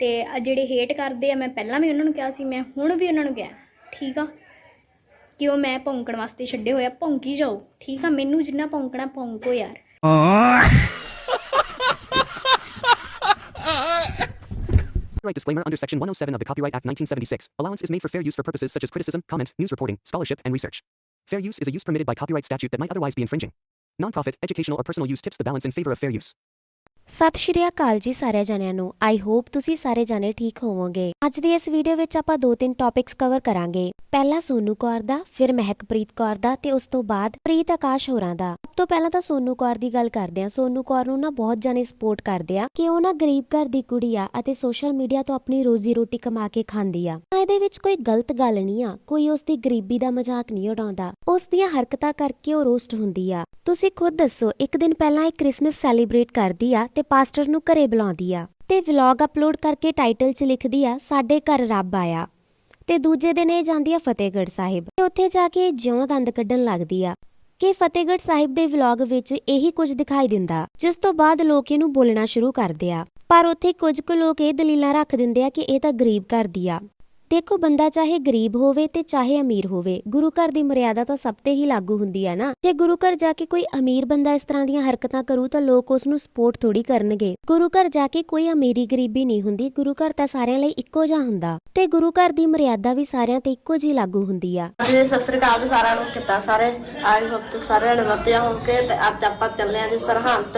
ਤੇ ਆ ਜਿਹੜੇ ਹੇਟ ਕਰਦੇ ਆ ਮੈਂ ਪਹਿਲਾਂ ਵੀ ਉਹਨਾਂ ਨੂੰ ਕਿਹਾ ਸੀ ਮੈਂ ਹੁਣ ਵੀ ਉਹਨਾਂ ਨੂੰ ਕਿਹਾ ਠੀਕ ਆ ਕਿ ਉਹ ਮੈਂ ਭੌਂਕਣ ਵਾਸਤੇ ਛੱਡੇ ਹੋਇਆ ਭੌਂਕੀ ਜਾਓ ਠੀਕ ਆ ਮੈਨੂੰ ਜਿੰਨਾ ਭੌਂਕਣਾ ਭੌਂਕੋ ਯਾਰ Copyright disclaimer under Section 107 of the Copyright Act 1976. Allowance is made for fair use for purposes such as criticism, comment, news reporting, scholarship, and research. Fair use is a use permitted by copyright statute that might otherwise be infringing. Nonprofit, educational, or personal use tips the balance in favor of fair use. ਸਤਿ ਸ਼੍ਰੀ ਅਕਾਲ ਜੀ ਸਾਰਿਆਂ ਜਣਿਆਂ ਨੂੰ। I hope ਤੁਸੀਂ ਸਾਰੇ ਜਾਣੇ ਠੀਕ ਹੋਵੋਗੇ। ਅੱਜ ਦੀ ਇਸ ਵੀਡੀਓ ਵਿੱਚ ਆਪਾਂ ਦੋ ਤਿੰਨ ਟੌਪਿਕਸ ਕਵਰ ਕਰਾਂਗੇ। ਪਹਿਲਾ ਸੋਨੂ ਕੌਰ ਦਾ, ਫਿਰ ਮਹਿਕਪ੍ਰੀਤ ਕੌਰ ਦਾ ਤੇ ਉਸ ਤੋਂ ਬਾਅਦ ਪ੍ਰੀਤ ਆਕਾਸ਼ ਹੋਰਾਂ ਦਾ। ਸਭ ਤੋਂ ਪਹਿਲਾਂ ਤਾਂ ਸੋਨੂ ਕੌਰ ਦੀ ਗੱਲ ਕਰਦੇ ਹਾਂ। ਸੋਨੂ ਕੌਰ ਨੂੰ ਨਾ ਬਹੁਤ ਜਾਣੇ ਸਪੋਰਟ ਕਰਦੇ ਆ ਕਿ ਉਹ ਨਾ ਗਰੀਬ ਘਰ ਦੀ ਕੁੜੀ ਆ ਅਤੇ ਸੋਸ਼ਲ ਮੀਡੀਆ ਤੋਂ ਆਪਣੀ ਰੋਜ਼ੀ ਰੋਟੀ ਕਮਾ ਕੇ ਖਾਂਦੀ ਆ। ਤਾਂ ਇਹਦੇ ਵਿੱਚ ਕੋਈ ਗਲਤ ਗੱਲ ਨਹੀਂ ਆ। ਕੋਈ ਉਸ ਦੀ ਗਰੀਬੀ ਦਾ ਮਜ਼ਾਕ ਨਹੀਂ ਉਡਾਉਂਦਾ। ਉਸ ਦੀਆਂ ਹਰਕਤਾਂ ਕਰਕੇ ਉਹ ਰੋਸਟ ਹੁੰਦੀ ਆ। ਤੁਸੀਂ ਖੁਦ ਦੱਸੋ, ਇੱਕ ਦਿਨ ਪਹਿਲਾਂ ਇਹ ਕ੍ਰਿਸਮਸ ਸੈਲੀਬ੍ਰੇਟ ਕਰਦੀ ਆ ਤੇ ਪਾਸਟਰ ਨੂੰ ਘਰੇ ਬੁਲਾਉਂਦੀ ਆ ਤੇ ਵਲੌਗ ਅਪਲੋਡ ਕਰਕੇ ਟਾਈਟਲ 'ਚ ਲਿਖਦੀ ਆ, ਸਾਡੇ ਘਰ ਰੱਬ ਆਇਆ। ਤੇ ਦੂਜੇ ਦਿਨ ਇਹ ਜਾਂਦੀ ਆ ਫਤਿਹਗੜ੍ਹ ਸਾਹਿਬ ਤੇ ਉੱਥੇ ਜਾ ਕੇ ਜਿਉਂ ਦੰਦ ਕੱਢਣ ਲੱਗਦੀ ਆ ਕਿ ਫਤਿਹਗੜ੍ਹ ਸਾਹਿਬ ਦੇ ਵਲੌਗ ਵਿੱਚ ਇਹੀ ਕੁਝ ਦਿਖਾਈ ਦਿੰਦਾ, ਜਿਸ ਤੋਂ ਬਾਅਦ ਲੋਕ ਇਹਨੂੰ ਬੋਲਣਾ ਸ਼ੁਰੂ ਕਰਦੇ ਆ। ਪਰ ਉੱਥੇ ਕੁਝ ਕੁ ਲੋਕ ਇਹ ਦਲੀਲਾਂ ਰੱਖ ਦਿੰਦੇ ਆ ਕਿ ਇਹ ਤਾਂ ਗਰੀਬ ਘਰ ਦੀ ਆ। ਦੇਖੋ ਬੰਦਾ ਚਾਹੇ ਗਰੀਬ ਹੋਵੇ ਤੇ ਚਾਹੇ ਅਮੀਰ ਹੋਵੇ, ਗੁਰੂ ਘਰ ਦੀ ਮਰਿਆਦਾ ਤਾਂ ਸਭ ਤੇ ਹੀ ਲਾਗੂ ਹੁੰਦੀ ਹੈ ਨਾ। ਜੇ ਗੁਰੂ ਘਰ ਜਾ ਕੇ ਕੋਈ ਅਮੀਰ ਬੰਦਾ ਇਸ ਤਰ੍ਹਾਂ ਦੀਆਂ ਹਰਕਤਾਂ ਕਰੂ ਤਾਂ ਲੋਕ ਉਸ ਨੂੰ ਸਪੋਰਟ ਥੋੜੀ ਕਰਨਗੇ। ਗੁਰੂ ਘਰ ਜਾ ਕੇ ਕੋਈ ਅਮੀਰੀ ਗਰੀਬੀ ਨਹੀਂ ਹੁੰਦੀ, ਗੁਰੂ ਘਰ ਤਾਂ ਸਾਰਿਆਂ ਲਈ ਇੱਕੋ ਜਿਹਾ ਹੁੰਦਾ। ਤੇ ਗੁਰੂ ਘਰ ਦੀ ਮਰਿਆਦਾ ਵੀ ਸਾਰਿਆਂ ਤੇ ਇੱਕੋ ਜਿਹੀ ਲਾਗੂ ਹੁੰਦੀ ਆ। ਜੀ, ਸਤਿ ਸ੍ਰੀ ਅਕਾਲ ਸਾਰਿਆਂ ਨੂੰ, ਕਿੱਦਾਂ ਸਾਰੇ? ਆਈ ਹੋਪ ਤੁਸੀਂ ਸਾਰਿਆਂ ਨੇ ਵਧੀਆ ਹੋਵੋਗੇ ਤੇ ਅੱਜ ਆਪਾਂ ਚੱਲੇ ਹਾਂ ਜੀ ਸਰਹੰਦ,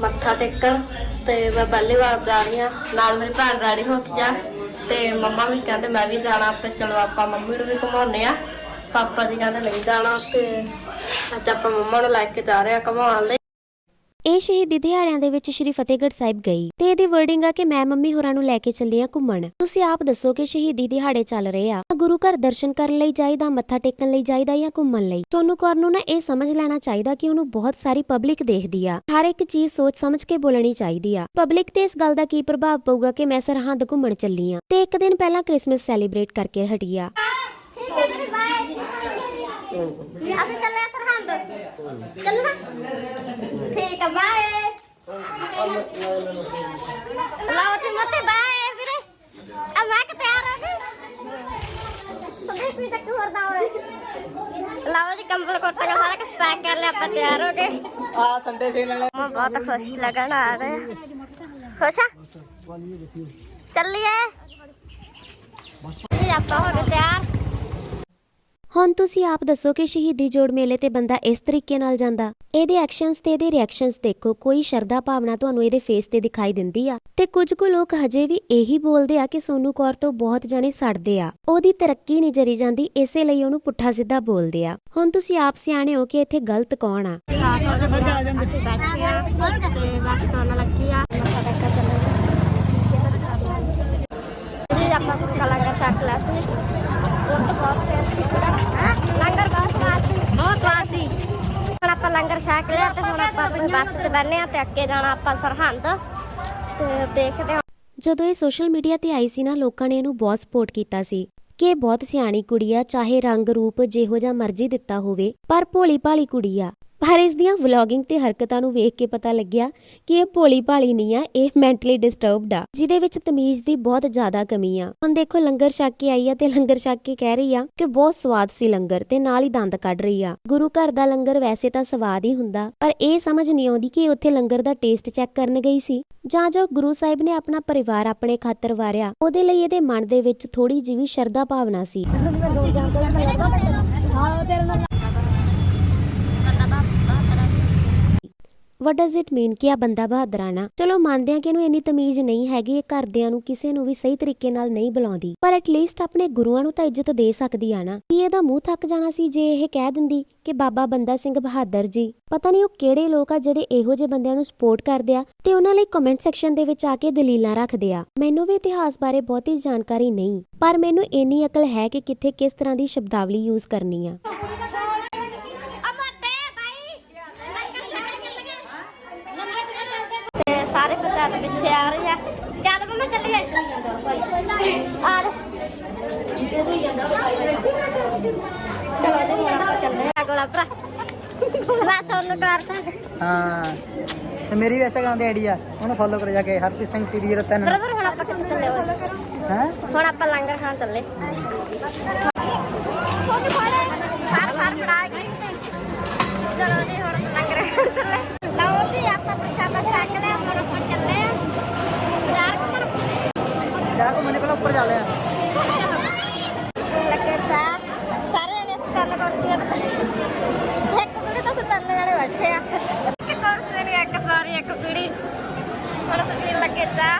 ਮੱਥਾ ਟੇਕਣ। ਤੇ ਮੈਂ ਪਹਿਲੀ ਵਾਰ ਜਾ ਰਹੀ ਹਾਂ, ਨਾਲ ਮੇਰੀ ਭੈਣ ਰੈਡੀ ਹੋ ਗਈ ਆ ਤੇ ਮੰਮਾ ਵੀ ਕਹਿੰਦੇ ਮੈਂ ਵੀ ਜਾਣਾ ਤੇ ਚਲੋ ਆਪਾਂ ਮੰਮੀ ਨੂੰ ਵੀ ਘੁਮਾਉਂਦੇ ਆ। ਪਾਪਾ ਜੀ ਕਹਿੰਦੇ ਨਹੀਂ ਜਾਣਾ ਤੇ ਅੱਜ ਆਪਾਂ ਮੰਮਾ ਨੂੰ ਲੈ ਕੇ ਜਾ ਰਹੇ ਆ ਘੁਮਾਉਣ ਲਈ। ਇਹ ਸ਼ਹੀਦੀ ਦਿਹਾੜਿਆਂ ਦੇ ਵਿੱਚ ਸ਼੍ਰੀ ਫਤਿਹਗੜ੍ਹ ਸਾਹਿਬ ਗਈ ਤੇ ਇਹਦੀ ਵਰਡਿੰਗ ਆ ਕਿ ਮੈਂ ਮੰਮੀ ਹੋਰਾਂ ਨੂੰ ਲੈ ਕੇ ਚੱਲੀ ਆ ਘੁੰਮਣ। ਤੁਸੀਂ ਆਪ ਦੱਸੋ ਕਿ ਸ਼ਹੀਦੀ ਦਿਹਾੜੇ ਚੱਲ ਰਹੇ ਆ। ਗੁਰੂ ਘਰ ਦਰਸ਼ਨ ਕਰਨ ਲਈ ਜਾਈਦਾ, ਮੱਥਾ ਟੇਕਣ ਲਈ ਜਾਈਦਾ ਜਾਂ ਘੁੰਮਣ ਲਈ? ਸੋਨੂੰ ਕੌਰ ਨੂੰ ਨਾ ਇਹ ਸਮਝ ਲੈਣਾ ਚਾਹੀਦਾ ਕਿ ਉਹਨੂੰ ਬਹੁਤ ਸਾਰੀ ਪਬਲਿਕ ਦੇਖਦੀ ਆ। ਹਰ ਇੱਕ ਚੀਜ਼ ਸੋਚ ਸਮਝ ਕੇ ਬੋਲਣੀ ਚਾਹੀਦੀ ਆ। ਪਬਲਿਕ ਤੇ ਇਸ ਗੱਲ ਦਾ ਕੀ ਪ੍ਰਭਾਵ ਪਊਗਾ ਕਿ ਮੈਂ ਸਰਹੰਦ ਘੁੰਮਣ ਚੱਲੀ ਆ ਤੇ ਇੱਕ ਦਿਨ ਪਹਿਲਾਂ ਕ੍ਰਿਸਮਸ ਸੈਲੀਬ੍ਰੇਟ ਕਰਕੇ ਹਟੀ ਆ ਅਸੀਂ ਚੱਲੇ ਸਰਹੰਦ। ਚੱਲਣਾ? ਠੀਕ ਆ ਬਾਏ ਲਾਓ ਜੀ ਮਤੇ ਬਾਏ ਵੀਰੇ ਆ ਮੈਂ ਕਿ ਤਿਆਰ ਆ ਗਈ ਸੰਦੇਸ਼ ਵੀ ਤੱਕ ਹੋਰ ਦਾ ਹੋਏ ਲਾਓ ਜੀ ਕੰਬਲ ਕੋਟਾ ਦਾ ਸਾਰਾ ਕੁਝ ਪੈਕ ਕਰ ਲਿਆ ਆਪਾਂ ਤਿਆਰ ਹੋ ਗਏ ਆ ਸੰਡੇ ਸੇਲ ਵਾਲੇ ਮੈਂ ਬਹੁਤ ਖੁਸ਼ ਲੱਗਣ ਆ ਰਹੇ ਖੁਸ਼ ਆ ਚੱਲੀਏ ਜੀ ਆਪਾਂ ਹੋ ਗਏ ਤਿਆਰ ਹੁਣ ਤੁਸੀਂ ਆਪ ਦੱਸੋ ਕਿ ਸ਼ਹੀਦੀ ਜੋੜ ਮੇਲੇ ਤੇ ਬੰਦਾ ਇਸ ਤਰੀਕੇ ਨਾਲ ਜਾਂਦਾ। ਇਹਦੇ ਐਕਸ਼ਨਸ ਤੇ ਇਹਦੇ ਰਿਐਕਸ਼ਨਸ ਦੇਖੋ, ਕੋਈ ਸ਼ਰਧਾ ਭਾਵਨਾ ਤੁਹਾਨੂੰ ਇਹਦੇ ਫੇਸ ਤੇ ਦਿਖਾਈ ਦਿੰਦੀ ਆ। ਤੇ ਕੁਝ ਕੁ ਲੋਕ ਹਜੇ ਵੀ ਇਹੀ ਬੋਲਦੇ ਆ ਕਿ ਸੋਨੂ ਕੌਰ ਤੋਂ ਬਹੁਤ ਜਾਣੇ ਸੜਦੇ ਆ। ਉਹਦੀ ਤਰੱਕੀ ਨਹੀਂ ਜਰੀ ਜਾਂਦੀ, ਇਸੇ ਲਈ ਉਹਨੂੰ ਪੁੱਠਾ ਸਿੱਧਾ ਬੋਲਦੇ ਆ। ਹੁਣ ਤੁਸੀਂ ਆਪ ਸਿਆਣੇ ਹੋ ਕਿ ਇੱਥੇ ਗਲਤ ਕੌਣ ਆ? ਅਸੀਂ ਬੈਠੇ ਆ ਤੇ ਬਸ ਤੋਂ ਲੱਗੀ ਆ ਜੀ ਆਪਾਂ ਕਲਾਕਾਰ ਕਲਾਸ ਵਿੱਚ ਲੰਗਰ ਬਹੁਤ ਸਵਾਦ ਸੀ। ਬਹੁਤ ਸਵਾਦ ਸੀ। ਹੁਣ ਆਪਾਂ ਲੰਗਰ ਛਕ ਲਿਆ ਤੇ ਹੁਣ ਆਪਾਂ ਆਪਣੀ ਬੱਸ 'ਚ ਬੈਠੇ ਆ ਤੇ ਅੱਗੇ ਜਾਣਾ ਆਪਾਂ ਸਰਹੰਦ। ਤੇ ਦੇਖਦੇ ਹਾਂ। ਜਦੋਂ ਇਹ ਸੋਸ਼ਲ ਮੀਡੀਆ ਤੇ ਆਈ ਸੀ ਨਾ ਲੋਕਾਂ ਨੇ ਇਹਨੂੰ ਬਹੁਤ ਸਪੋਰਟ ਕੀਤਾ ਸੀ ਕਿ ਇਹ ਬਹੁਤ ਸਿਆਣੀ ਕੁੜੀ ਆ ਚਾਹੇ ਰੰਗ ਰੂਪ ਜਿਹੋ ਜਿਹਾ ਮਰਜ਼ੀ ਦਿੱਤਾ ਹੋਵੇ ਪਰ ਭੋਲੀ ਭਾਲੀ ਕੁੜੀ ਆ। ਪਰ ਇਸ ਦੀਆਂ ਵਲੌਗਿੰਗ ਤੇ ਹਰਕਤਾਂ ਨੂੰ ਵੇਖ ਕੇ ਪਤਾ ਲੱਗਿਆ ਕਿ ਇਹ ਭੋਲੀ ਭਾਲੀ ਨਹੀਂ ਆ, ਇਹ ਮੈਂਟਲੀ ਡਿਸਟਰਬਡ ਆ, ਜਿਹਦੇ ਵਿੱਚ ਤਮੀਜ਼ ਦੀ ਬਹੁਤ ਜ਼ਿਆਦਾ ਕਮੀ ਆ। ਹੁਣ ਦੇਖੋ, ਲੰਗਰ ਛਕ ਕੇ ਆਈ ਆ ਤੇ ਲੰਗਰ ਛਕ ਕੇ ਕਹਿ ਰਹੀ ਆ ਕਿ ਬਹੁਤ ਸਵਾਦ ਸੀ ਲੰਗਰ ਤੇ ਨਾਲ ਹੀ ਦੰਦ ਕੱਢ ਰਹੀ ਆ। ਗੁਰੂ ਘਰ ਦਾ ਲੰਗਰ ਵੈਸੇ ਤਾਂ ਸਵਾਦ ਹੀ ਹੁੰਦਾ, ਪਰ ਇਹ ਸਮਝ ਨਹੀਂ ਆਉਂਦੀ ਕਿ ਉੱਥੇ ਲੰਗਰ ਦਾ ਟੇਸਟ ਚੈੱਕ ਕਰਨ ਗਈ ਸੀ। ਜਾਂ ਜੋ ਗੁਰੂ ਸਾਹਿਬ ਨੇ ਆਪਣਾ ਪਰਿਵਾਰ ਆਪਣੇ ਖਾਤਰ ਵਾਰਿਆ, ਉਹਦੇ ਲਈ ਇਹਦੇ ਮਨ ਦੇ ਵਿੱਚ ਥੋੜੀ ਜਿਹੀ ਵੀ ਸ਼ਰਧਾ ਭਾਵਨਾ ਸੀ। ਵਟ ਡਸ ਇਟ ਮੀਨ ਕਿ ਆ ਬੰਦਾ ਬਹਾਦਰਾਨਾ ਚਲੋ ਮੰਨਦੇ ਆ ਕਿ ਇਹਨੂੰ ਇੰਨੀ ਤਮੀਜ਼ ਨਹੀਂ ਹੈਗੀ, ਇਹ ਘਰਦਿਆਂ ਨੂੰ ਕਿਸੇ ਨੂੰ ਵੀ ਸਹੀ ਤਰੀਕੇ ਨਾਲ ਨਹੀਂ ਬੁਲਾਉਂਦੀ। ਪਰ ਐਟਲੀਸਟ ਆਪਣੇ ਗੁਰੂਆਂ ਨੂੰ ਤਾਂ ਇੱਜ਼ਤ ਦੇ ਸਕਦੀ ਆ ਨਾ। ਕੀ ਇਹਦਾ ਮੂੰਹ ਥੱਕ ਜਾਣਾ ਸੀ ਜੇ ਇਹ ਕਹਿ ਦਿੰਦੀ ਕਿ ਬਾਬਾ ਬੰਦਾ ਸਿੰਘ ਬਹਾਦਰ ਜੀ? ਪਤਾ ਨਹੀਂ ਉਹ ਕਿਹੜੇ ਲੋਕ ਆ ਜਿਹੜੇ ਇਹੋ ਜਿਹੇ ਬੰਦਿਆਂ ਨੂੰ ਸਪੋਰਟ ਕਰਦੇ ਆ ਤੇ ਉਹਨਾਂ ਲਈ ਕਮੈਂਟ ਸੈਕਸ਼ਨ ਦੇ ਵਿੱਚ ਆ ਕੇ ਦਲੀਲਾਂ ਰੱਖਦੇ ਆ। ਮੈਨੂੰ ਵੀ ਇਤਿਹਾਸ ਬਾਰੇ ਬਹੁਤੀ ਜਾਣਕਾਰੀ ਨਹੀਂ, ਪਰ ਮੈਨੂੰ ਇੰਨੀ ਅਕਲ ਹੈ ਕਿ ਕਿੱਥੇ ਕਿਸ ਤਰ੍ਹਾਂ ਦੀ ਸ਼ਬਦਾਵਲੀ ਯੂਜ਼ ਕਰਨੀ ਆ ਅਮਤੇ ਭਾਈ ਲੰਗਰ ਛਕ ਚੱਲ ਤੇ ਪ੍ਰਸਾਦ ਪਿੱਛੇ ਆ ਰਹੇ ਆ। ਚੱਲ ਜਾ ਚਲੋ ਜੀ ਹੁਣ ਆਪਾਂ ਚੱਲਦੇ ਆ ਅਗਲਾ ਭਰਾ। ਲਾ ਸੋਨੂੰ ਕਰਤਾ ਹਾਂ। ਤੇ ਮੇਰੀ ਵੀ ਇੰਸਟਾਗ੍ਰਾਮ ਦੀ ਆਈਡੀ ਆ। ਉਹਨੂੰ ਫੋਲੋ ਕਰੋ ਜਾ ਕੇ। ਹਰਪ੍ਰੀਤ ਸਿੰਘ ਟੀਡੀ 03 ਬ੍ਰਦਰ ਹੁਣ ਆਪਾਂ ਕਿੱਥੇ ਚੱਲੇ ਹੋਏ? ਹੈ? ਹੁਣ ਆਪਾਂ ਲੰਗਰ ਖਾਣ ਚੱਲੇ। ਫੜ। ਫੜ ਫੜਾ ਕੇ ਚਲੋ ਜੀ ਹੁਣ ਲੰਗਰ ਖਾਣ ਚੱਲੇ। ਲਓ ਜੀ ਆਪਾਂ ਪ੍ਰਸ਼ਾਦਾ ਛਕ ਲਿਆ। ਹੁਣ ਆਪਾਂ ਚੱਲੇ ਆ ਬਾਜ਼ਾਰ ਘੁੰਮਣ ਜਾ ਕੇ ਮੈਨੇ ਪਹਿਲਾਂ ਉੱਪਰ ਜਾ ਲਿਆ। ਲੱਗੇ ਚਾਹ ਸਾਰੇ ਜਣੇ ਸਤਨ ਕੁਰਸੀਆਂ ਤੇ ਬੈਠੇ। ਇੱਕ ਕੁੜੀ ਤਾਂ ਸਤਨ ਜਣੇ ਬੈਠੇ ਆ। ਇੱਕ ਕੁਰਸੀ ਨਹੀਂ ਇੱਕ ਸਾਰੀ ਇੱਕ ਪੀੜੀ। ਹੁਣ ਅਸੀਂ ਲੱਗੇ ਚਾਹ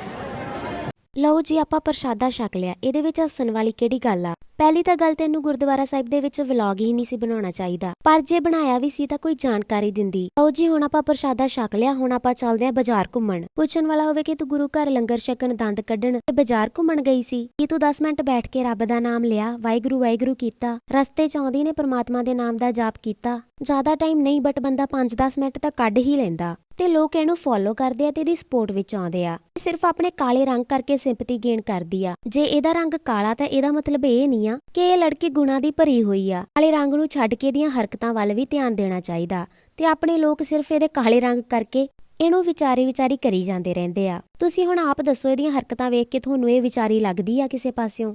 ਲਓ ਜੀ ਆਪਾਂ ਪ੍ਰਸ਼ਾਦਾ ਛਕ ਲਿਆ। ਇਹਦੇ ਵਿੱਚ ਹੱਸਣ ਵਾਲੀ ਕਿਹੜੀ ਗੱਲ ਆ? ਪਹਿਲੀ ਤਾਂ ਗੱਲ ਤੈਨੂੰ ਗੁਰਦੁਆਰਾ ਸਾਹਿਬ ਦੇ ਵਿੱਚ ਵਲੌਗ ਹੀ ਨਹੀਂ ਸੀ ਬਣਾਉਣਾ ਚਾਹੀਦਾ। ਪਰ ਜੇ ਬਣਾਇਆ ਵੀ ਸੀ ਤਾਂ ਕੋਈ ਜਾਣਕਾਰੀ ਦਿੰਦੀ। ਲਓ ਜੀ, ਹੁਣ ਆਪਾਂ ਪ੍ਰਸ਼ਾਦਾ ਛਕ ਲਿਆ, ਹੁਣ ਆਪਾਂ ਚੱਲਦੇ ਆਂ ਬਾਜ਼ਾਰ ਘੁੰਮਣ। ਪੁੱਛਣ ਵਾਲਾ ਹੋਵੇ ਕਿ ਤੂੰ ਗੁਰੂ ਘਰ ਲੰਗਰ ਛਕਣ ਦੰਦ ਕੱਢਣ ਤੇ ਬਾਜ਼ਾਰ ਘੁੰਮਣ ਗਈ ਸੀ, ਕਿ ਤੂੰ 10 ਮਿੰਟ ਬੈਠ ਕੇ ਰੱਬ ਦਾ ਨਾਮ ਲਿਆ, ਵਾਹਿਗੁਰੂ ਵਾਹਿਗੁਰੂ ਕੀਤਾ? ਰਸਤੇ 'ਚ ਆਉਂਦੀ ਨੇ ਪ੍ਰਮਾਤਮਾ ਦੇ ਨਾਮ ਦਾ ਜਾਪ ਕੀਤਾ। ਜ਼ਿਆਦਾ ਟਾਈਮ ਨਹੀਂ ਬਟ ਬੰਦਾ 5-10 ਮਿੰਟ ਤਾਂ ਕੱਢ ਹੀ ਲੈਂਦਾ। ਤੇ ਲੋਕ ਇਹਨੂੰ ਫੋਲੋ ਕਰਦੇ ਆ ਤੇ ਇਹਦੀ ਸਪੋਰਟ ਵਿੱਚ ਆਉਂਦੇ ਆ। ਸਿਰਫ ਆਪਣੇ ਕਾਲੇ ਰੰਗ ਕਰਕੇ ਸਿੰਪਥੀ ਗੇਨ ਕਰਦੀ ਆ। ਜੇ ਇਹਦਾ ਰੰਗ ਕਾਲਾ ਤਾਂ ਇਹਦਾ ਮਤਲਬ ਇਹ ਨਹੀਂ ਆ ਕਿ ਇਹ ਲੜਕੀ ਗੁਣਾ ਦੀ ਭਰੀ ਹੋਈ ਆ। ਕਾਲੇ ਰੰਗ ਨੂੰ ਛੱਡ ਕੇ ਇਹਦੀਆਂ ਹਰਕਤਾਂ ਵੱਲ ਵੀ ਧਿਆਨ ਦੇਣਾ ਚਾਹੀਦਾ। ਤੇ ਆਪਣੇ ਲੋਕ ਸਿਰਫ ਇਹਦੇ ਕਾਲੇ ਰੰਗ ਕਰਕੇ ਇਹਨੂੰ ਵਿਚਾਰੀ ਵਿਚਾਰੀ ਕਰੀ ਜਾਂਦੇ ਰਹਿੰਦੇ ਆ। ਤੁਸੀਂ ਹੁਣ ਆਪ ਦੱਸੋ ਇਹਦੀਆਂ ਹਰਕਤਾਂ ਵੇਖ ਕੇ ਤੁਹਾਨੂੰ ਇਹ ਵਿਚਾਰੀ ਲੱਗਦੀ ਆ ਕਿਸੇ ਪਾਸਿਓਂ?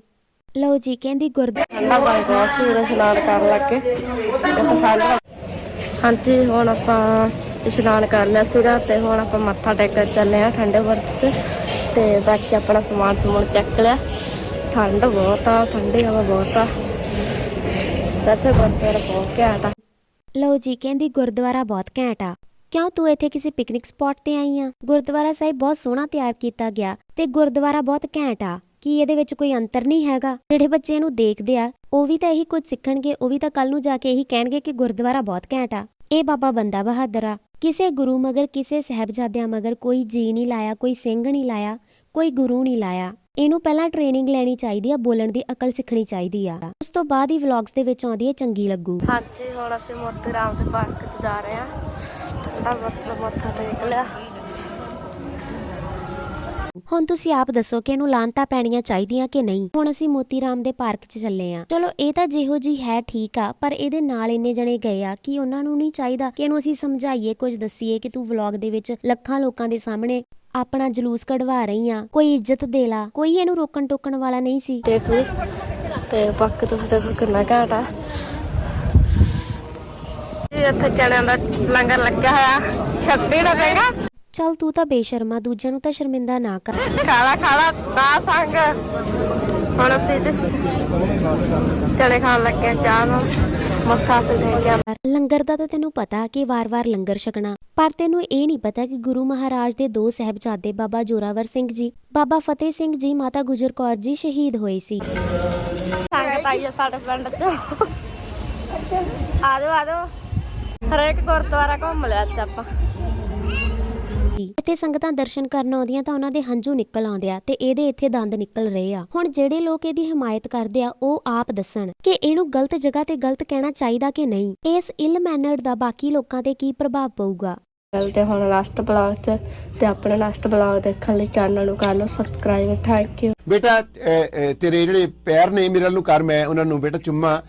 ਲਓ ਜੀ ਕਹਿੰਦੀ ਗੁਰਦ ਠੰਡਾ ਪਾਣੀ ਬਹੁਤ ਸੀ ਉਹਦਾ ਇਸ਼ਨਾਨ ਕਰਨ ਲੱਗੇ। ਤੇ ਠੰਡਾ ਹਾਂਜੀ ਹੁਣ ਆਪਾਂ ਇਸ਼ਨਾਨ ਕਰ ਲਿਆ ਸੀਗਾ ਤੇ ਹੁਣ ਆਪਾਂ ਮੱਥਾ ਟੇਕਣ ਚੱਲੇ ਆ ਠੰਡੇ ਵਰਤ 'ਚ। ਤੇ ਬਾਕੀ ਆਪਣਾ ਸਮਾਨ ਸਮੂਨ ਚੱਕ ਲਿਆ। ਠੰਡ ਬਹੁਤ ਆ ਠੰਡੀ ਹਵਾ ਬਹੁਤ ਆ। ਵੈਸੇ ਗੁਰਦੁਆਰਾ ਬਹੁਤ ਘੈਂਟ ਆ। ਲਓ ਜੀ ਕਹਿੰਦੀ ਗੁਰਦੁਆਰਾ ਬਹੁਤ ਘੈਂਟ ਆ। ਕਿਉਂ ਤੂੰ ਇੱਥੇ ਕਿਸੇ ਪਿਕਨਿਕ ਸਪੌਟ ਤੇ ਆਈ ਆ? ਗੁਰਦੁਆਰਾ ਸਾਹਿਬ ਬਹੁਤ ਸੋਹਣਾ ਤਿਆਰ ਕੀਤਾ ਗਿਆ ਤੇ ਗੁਰਦੁਆਰਾ ਬਹੁਤ ਘੈਂਟ ਆ। ਕੀ ਇਹਦੇ ਵਿੱਚ ਕੋਈ ਅੰਤਰ ਨਹੀਂ ਹੈਗਾ। ਜਿਹੜੇ ਬੱਚੇ ਇਹਨੂੰ ਦੇਖਦੇ ਆ, ਉਹ ਵੀ ਤਾਂ ਇਹੀ ਕੁਝ ਸਿੱਖਣਗੇ, ਉਹ ਵੀ ਤਾਂ ਕੱਲ ਨੂੰ ਜਾ ਕੇ ਇਹੀ ਕਹਿਣਗੇ ਕਿ ਗੁਰਦੁਆਰਾ ਬਹੁਤ ਘੈਂਟ ਆ। ਇਹ ਬਾਬਾ ਬੰਦਾ ਬਹਾਦਰ ਆ। ਕਿਸੇ ਗੁਰੂ ਮਗਰ, ਕਿਸੇ ਸਹਿਬਜ਼ਾਦਿਆਂ ਮਗਰ ਕੋਈ ਜੀ ਨਹੀਂ ਲਾਇਆ, ਕੋਈ ਸਿੰਘ ਨਹੀਂ ਲਾਇਆ, ਕੋਈ ਗੁਰੂ ਨਹੀਂ ਲਾਇਆ। ਇਹਨੂੰ ਪਹਿਲਾਂ ਟ੍ਰੇਨਿੰਗ ਲੈਣੀ ਚਾਹੀਦੀ ਆ, ਬੋਲਣ ਦੀ ਅਕਲ ਸਿੱਖਣੀ ਚਾਹੀਦੀ ਆ। ਉਸ ਤੋਂ ਬਾਅਦ ਹੀ ਵਲੌਗਸ ਦੇ ਵਿੱਚ ਆਉਂਦੀ ਹੈ ਚੰਗੀ ਲੱਗੂ। ਹਾਂਜੀ, ਹੁਣ ਅਸੀਂ ਮੋਤੀ ਰਾਮ ਦੇ ਪਾਰਕ 'ਚ ਜਾ ਰਹੇ ਆ। ਠੰਡਾ ਵਰਤ ਮੱਥਾ ਟੇਕ ਲਿਆ। ਹੁਣ ਤੁਸੀਂ ਆਪ ਦੱਸੋ ਕਿ ਇਹਨੂੰ ਲਾਂਤਾ ਪੈਣੀਆਂ ਚਾਹੀਦੀਆਂ ਕਿ ਨਹੀਂ? ਹੁਣ ਅਸੀਂ ਮੋਤੀ ਦੇ ਪਾਰਕ 'ਚ ਚੱਲੇ ਆ ਚਲੋ, ਇਹ ਤਾਂ ਜਿਹੋ ਜੀ ਹੈ ਠੀਕ ਆ, ਪਰ ਇਹਦੇ ਨਾਲ ਇੰਨੇ ਜਣੇ ਗਏ ਆ ਕਿ ਉਹਨਾਂ ਨੂੰ ਨਹੀਂ ਚਾਹੀਦਾ ਕਿ ਇਹਨੂੰ ਅਸੀਂ ਸਮਝਾਈਏ, ਕੁਝ ਦੱਸੀਏ ਕਿ ਤੂੰ ਵਲੌਗ ਦੇ ਵਿੱਚ ਲੱਖਾਂ ਲੋਕਾਂ ਦੇ ਸਾਹਮਣੇ ਆਪਣਾ ਜਲੂਸ ਕਢਵਾ ਰਹੀ ਆ, ਕੋਈ ਇੱਜ਼ਤ ਦੇ ਲਾ, ਕੋਈ ਇਹਨੂੰ ਰੋਕਣ ਟੋਕਣ ਵਾਲਾ ਨਹੀਂ ਸੀ। ਦੇਖ ਤੇ ਬਾਕੀ ਤੁਸੀਂ ਦੇਖੋ ਕਿੰਨਾ ਘਾਟ ਆ। ਇੱਥੇ ਚਣਿਆਂ ਦਾ ਲੰਗਰ ਲੱਗਿਆ ਹੋਇਆ ਛੱਡੀ ਨਾ ਪਏਗਾ ਚੱਲ ਤੂੰ ਤਾਂ ਬੇਸ਼ਰਮਾ ਦੂਜਿਆਂ ਨੂੰ ਤਾਂ ਸ਼ਰਮਿੰਦਾ ਨਾ ਕਰ। ਖਾਲਾ ਖਾਲਾ ਦਾ ਸੰਗ। ਹੁਣ ਅਸੀਂ ਤੇ ਚਣੇ ਖਾਣ ਲੱਗੇ ਆ ਚਾਹ ਨਾਲ ਮੱਥਾ ਸੇ ਦੇ ਗਿਆ ਲੰਗਰ ਦਾ ਤਾਂ ਤੈਨੂੰ ਪਤਾ ਕਿ ਵਾਰ-ਵਾਰ ਲੰਗਰ ਛਕਣਾ। ਪਰ ਤੈਨੂੰ ਇਹ ਨਹੀਂ ਪਤਾ ਕਿ ਗੁਰੂ ਮਹਾਰਾਜ ਦੇ ਦੋ ਸਹਿਬਜ਼ਾਦੇ ਬਾਬਾ ਜੋਰਾਵਰ ਸਿੰਘ ਜੀ ਬਾਬਾ ਫਤਿਹ ਸਿੰਘ ਜੀ ਮਾਤਾ ਗੁਜਰ ਕੌਰ ਜੀ ਸ਼ਹੀਦ ਹੋਏ ਸੀ। ਸੰਗਤ ਆਈ ਆ ਸਾਡੇ ਪਿੰਡ ਚ। ਆ ਜਾਓ ਆ ਜਾਓ। ਹਰੇਕ ਗੁਰਦੁਆਰਾ ਘੁੰਮ ਲਿਆ ਅੱਜ ਆਪਾਂ। ਇੱਥੇ ਸੰਗਤਾਂ ਦਰਸ਼ਨ ਕਰਨ ਆਉਂਦੀਆਂ ਤਾਂ ਉਹਨਾਂ ਦੇ ਹੰਝੂ ਨਿਕਲ ਆਉਂਦੇ ਆ ਤੇ ਇਹਦੇ ਇੱਥੇ ਦੰਦ ਨਿਕਲ ਰਹੇ ਆ। ਹੁਣ ਜਿਹੜੇ ਲੋਕ ਇਹਦੀ ਹਮਾਇਤ ਕਰਦੇ ਆ ਉਹ ਆਪ ਦੱਸਣ ਕਿ ਇਹਨੂੰ ਗਲਤ ਜਗ੍ਹਾ ਤੇ ਗਲਤ ਕਹਿਣਾ ਚਾਹੀਦਾ ਕਿ ਨਹੀਂ। ਇਸ ਇਲ ਮੈਨਰਡ ਦਾ ਬਾਕੀ ਲੋਕਾਂ ਤੇ ਕੀ ਪ੍ਰਭਾਵ ਪਊਗਾ? ਮਿਲਦੇ ਹੁਣ ਲਾਸਟ ਬਲੌਗ ਚ ਤੇ ਆਪਣੇ ਲਾਸਟ ਬਲੌਗ ਦੇਖਣ ਲਈ ਚੈਨਲ ਨੂੰ ਕਰ ਲਓ ਸਬਸਕ੍ਰਾਈਬ ਥੈਂਕ ਯੂ ਬੇਟਾ ਤੇਰੇ ਜਿਹੜੇ ਪੈਰ ਨੇ ਮੇਰੇ ਨੂੰ ਕਰ ਮੈਂ ਉਹਨਾਂ ਨੂੰ ਬੇਟਾ ਚੁੰਮਾ।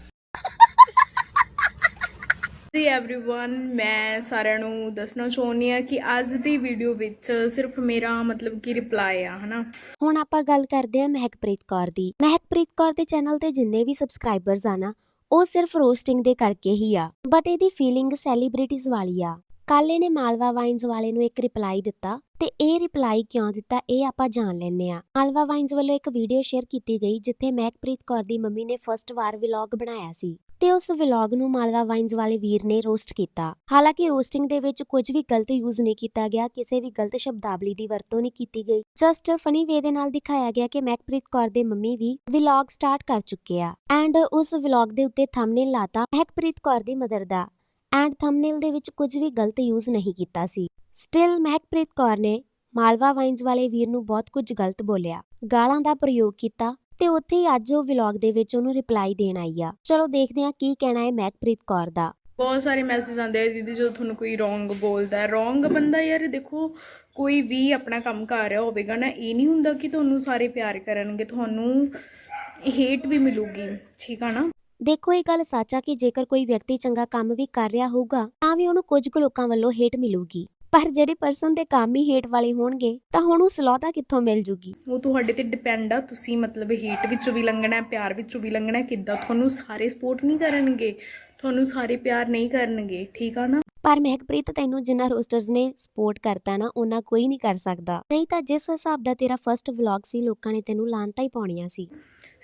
ਜੀ एवरीवन ਮੈਂ ਸਾਰਿਆਂ ਨੂੰ ਦੱਸਣਾ ਚਾਹੁੰਦੀ ਆ ਕਿ ਅੱਜ ਦੀ ਵੀਡੀਓ ਵਿੱਚ ਸਿਰਫ ਮੇਰਾ ਮਤਲਬ ਕਿ ਰਿਪਲਾਈ ਆ ਹਨਾ ਹੁਣ ਆਪਾਂ ਗੱਲ ਕਰਦੇ ਹਾਂ ਮਹਿਕਪ੍ਰੀਤ ਕੌਰ ਦੀ ਮਹਿਕਪ੍ਰੀਤ ਕੌਰ ਦੇ ਚੈਨਲ ਤੇ ਜਿੰਨੇ ਵੀ ਸਬਸਕ੍ਰਾਈਬਰਸ ਆ ਨਾ ਉਹ ਸਿਰਫ ਰੋਸਟਿੰਗ ਦੇ ਕਰਕੇ ਹੀ ਆ ਬਟ ਇਹਦੀ ਫੀਲਿੰਗ ਸੈਲੀਬ੍ਰਿਟੀਜ਼ ਵਾਲੀ ਆ ਕੱਲ ਇਹਨੇ ਮਾਲਵਾ ਵਾਈਨਸ ਵਾਲੇ ਨੂੰ ਇੱਕ ਰਿਪਲਾਈ ਦਿੱਤਾ ਤੇ ਇਹ ਰਿਪਲਾਈ ਕਿਉਂ ਦਿੱਤਾ ਇਹ ਆਪਾਂ ਜਾਣ ਲੈਂਦੇ ਆ ਮਾਲਵਾ ਵਾਈਨਸ ਵੱਲੋਂ ਇੱਕ ਵੀਡੀਓ ਸ਼ੇਅਰ ਕੀਤੀ ਗਈ ਜਿੱਥੇ ਮਹਿਕਪ੍ਰੀਤ ਕੌਰ ਦੀ ਮੰਮੀ ਨੇ ਫਰਸਟ ਵਾਰ ਵਲੌਗ ਬਣਾਇਆ ਸੀ ਤੇ ਉਸ ਵਲੌਗ ਨੂੰ ਮਾਲਵਾ ਵਾਈਨਸ ਵਾਲੇ ਵੀਰ ਨੇ ਰੋਸਟ ਕੀਤਾ। ਹਾਲਾਂਕਿ ਰੋਸਟਿੰਗ ਦੇ ਵਿੱਚ ਕੁਝ ਵੀ ਗਲਤ ਯੂਜ਼ ਨਹੀਂ ਕੀਤਾ ਗਿਆ, ਕਿਸੇ ਵੀ ਗਲਤ ਸ਼ਬਦਾਵਲੀ ਦੀ ਵਰਤੋਂ ਨਹੀਂ ਕੀਤੀ ਗਈ। ਜਸਟ ਫਨੀ ਵੇ ਦੇ ਨਾਲ ਦਿਖਾਇਆ ਗਿਆ ਕਿ ਮਹਿਕਪ੍ਰੀਤ ਕੌਰ ਦੇ ਮੰਮੀ ਵੀ ਵਲੌਗ ਸਟਾਰਟ ਕਰ ਚੁੱਕੇ ਆ। ਐਂਡ ਉਸ ਵਲੌਗ ਦੇ ਉੱਤੇ ਥੰਬਨੇਲ ਲਾਤਾ ਮਹਿਕਪ੍ਰੀਤ ਕੌਰ ਦੀ ਮਦਰ ਦਾ। ਐਂਡ ਥੰਬਨੇਲ ਦੇ ਵਿੱਚ ਕੁਝ ਵੀ ਗਲਤ ਯੂਜ਼ ਨਹੀਂ ਕੀਤਾ ਸੀ। ਸਟਿਲ ਮਹਿਕਪ੍ਰੀਤ ਕੌਰ ਨੇ ਮਾਲਵਾ ਵਾਈਨਸ ਵਾਲੇ ਵੀਰ ਨੂੰ ਬਹੁਤ ਕੁਝ ਗਲਤ ਬੋਲਿਆ। ਗਾਲਾਂ ਦਾ ਪ੍ਰਯੋਗ ਕੀਤਾ ਤੇ ਉੱਥੇ ਹੀ ਅੱਜ ਉਹ ਵਲੌਗ ਦੇ ਵਿੱਚ ਉਹਨੂੰ ਰਿਪਲਾਈ ਦੇਣ ਆਈ ਆ। ਚਲੋ ਦੇਖਦੇ ਹਾਂ ਕੀ ਕਹਿਣਾ ਹੈ ਮਹਿਕਪ੍ਰੀਤ ਕੌਰ ਦਾ। ਬਹੁਤ ਸਾਰੇ ਮੈਸੇਜ ਆਉਂਦੇ ਆ ਦੀਦੀ ਜਦੋਂ ਤੁਹਾਨੂੰ ਕੋਈ ਰੋਂਗ ਬੋਲਦਾ ਹੈ। ਰੋਂਗ ਬੰਦਾ ਯਾਰ ਦੇਖੋ ਕੋਈ ਵੀ ਆਪਣਾ ਕੰਮ ਕਰ ਰਿਹਾ ਹੋਵੇਗਾ ਨਾ ਇਹ ਨਹੀਂ ਹੁੰਦਾ ਕਿ ਤੁਹਾਨੂੰ ਸਾਰੇ ਪਿਆਰ ਕਰਨਗੇ ਤੁਹਾਨੂੰ ਹੇਟ ਵੀ ਮਿਲੂਗੀ ਠੀਕ ਆ ਨਾ? ਦੇਖੋ ਇਹ ਗੱਲ ਸੱਚ ਆ ਕਿ ਜੇਕਰ ਕੋਈ ਵਿਅਕਤੀ ਚੰਗਾ ਕੰਮ ਵੀ ਕਰ ਰਿਹਾ ਹੋਊਗਾ ਤਾਂ ਵੀ ਉਹਨੂੰ ਕੁਝ ਕੁ ਲੋਕਾਂ ਵੱਲੋਂ ਹੇਟ ਮਿਲੂਗੀ। ਪਰ ਜਿਹੜੇ ਪਰਸਨ ਦੇ ਕੰਮ ਹੀ ਹੇਟ ਵਾਲੇ ਹੋਣਗੇ ਤਾਂ ਹੁਣ ਉਹ ਸਲਾਹਤਾ ਕਿੱਥੋਂ ਮਿਲ ਜੂਗੀ? ਉਹ ਤੁਹਾਡੇ ਤੇ ਡਿਪੈਂਡ ਆ ਤੁਸੀਂ ਮਤਲਬ ਹੇਟ ਵਿੱਚੋਂ ਵੀ ਲੰਘਣਾ ਹੈ ਪਿਆਰ ਵਿੱਚੋਂ ਵੀ ਲੰਘਣਾ ਹੈ ਕਿੱਦਾਂ ਤੁਹਾਨੂੰ ਸਾਰੇ ਸਪੋਰਟ ਨਹੀਂ ਕਰਨਗੇ ਤੁਹਾਨੂੰ ਸਾਰੇ ਪਿਆਰ ਨਹੀਂ ਕਰਨਗੇ ਠੀਕ ਆ ਨਾ? ਪਰ ਮਹਿਕਪ੍ਰੀਤ ਤੈਨੂੰ ਜਿੰਨਾ ਰੋਸਟਰਸ ਨੇ ਸਪੋਰਟ ਕਰਤਾ ਨਾ ਉਹਨਾਂ ਕੋਈ ਨਹੀਂ ਕਰ ਸਕਦਾ। ਨਹੀਂ ਤਾਂ ਜਿਸ ਹਿਸਾਬ ਦਾ ਤੇਰਾ ਫਰਸਟ ਵਲੌਗ ਸੀ ਲੋਕਾਂ ਨੇ ਤੈਨੂੰ ਲਾਂਤਾ ਹੀ ਪਾਉਣੀਆਂ ਸੀ।